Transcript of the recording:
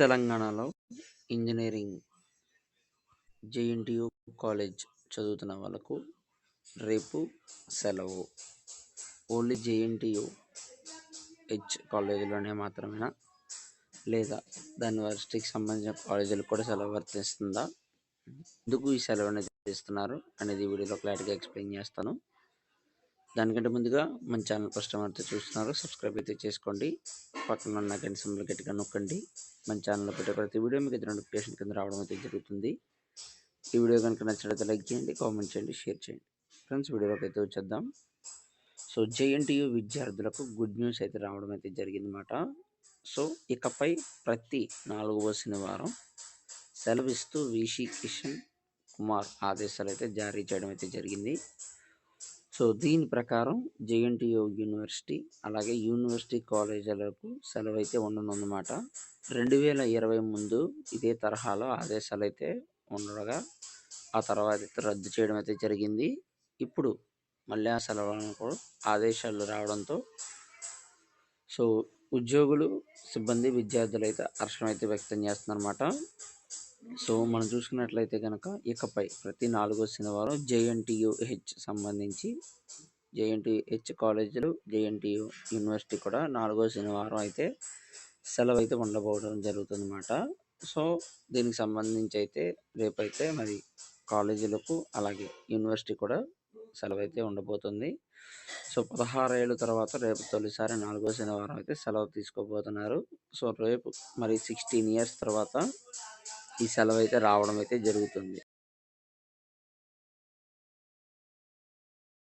తెలంగాణలో engineering JNTU college చదువుతున్న వాళ్ళకు రేపు సెలవు. ఓన్లీ జేఎన్టీయూ హెచ్ కాలేజీలోనే మాత్రమేనా? లేదా దాని వర్సిటీకి సంబంధించిన కాలేజీలకు కూడా సెలవు వర్తిస్తుందా? ఎందుకు ఈ సెలవు అనేది ఇస్తున్నారు అనేది వీడియోలో క్లారిటీగా ఎక్స్ప్లెయిన్ చేస్తాను. దానికంటే ముందుగా మన ఛానల్ ఫస్ట్ టైం అయితే చూస్తున్నారు సబ్స్క్రైబ్ అయితే చేసుకోండి. పక్కన ఉన్న గంట సింబల్ గట్టిగా నొక్కండి. మన ఛానల్లో పెట్టే ప్రతి వీడియో మీకు ఇద్దరు నోటిఫికేషన్ కింద రావడం అయితే జరుగుతుంది. ఈ వీడియో కనుక నచ్చినట్లయితే లైక్ చేయండి కామెంట్ చేయండి షేర్ చేయండి. ఫ్రెండ్స్ వీడియోలోకి అయితే వచ్చేద్దాం. సో జేఎన్టీయు విద్యార్థులకు గుడ్ న్యూస్ అయితే రావడం అయితే జరిగిందన్నమాట. సో ఇకపై ప్రతి నాలుగవ శనివారం సెలవిస్తూ విషి కిషన్ కుమార్ ఆదేశాలు అయితే జారీ చేయడం అయితే జరిగింది. సో దీని ప్రకారం జేఎన్టీయు యూనివర్సిటీ అలాగే యూనివర్సిటీ కాలేజీలకు సెలవు అయితే ఉండనుందన్నమాట రెండు వేల ఇరవై ముందు ఇదే తరహాలో ఆదేశాలు అయితే ఉండగా ఆ తర్వాత అయితే రద్దు చేయడం అయితే జరిగింది. ఇప్పుడు మళ్ళీ ఆ సెలవులను కూడా ఆదేశాలు రావడంతో సో ఉద్యోగులు సిబ్బంది విద్యార్థులు అయితే హర్షం అయితే వ్యక్తం చేస్తున్నారన్నమాట. సో మనం చూసుకున్నట్లయితే కనుక ఇకపై ప్రతి నాలుగో శనివారం జేఎన్టీయు హెచ్ సంబంధించి జేఎన్టీయు హెచ్ కాలేజీలు జేఎన్టీయు యూనివర్సిటీ కూడా నాలుగో శనివారం అయితే సెలవు అయితే ఉండబోవడం జరుగుతుందన్నమాట. సో దీనికి సంబంధించి అయితే రేపైతే మరి కాలేజీలకు అలాగే యూనివర్సిటీ కూడా సెలవు అయితే ఉండబోతుంది. సో పదహారు ఏళ్ళ తర్వాత రేపు తొలిసారి నాలుగో శనివారం అయితే సెలవు తీసుకోబోతున్నారు. సో రేపు మరి సిక్స్టీన్ ఇయర్స్ తర్వాత ఈ సెలవు అయితే రావడం అయితే జరుగుతుంది.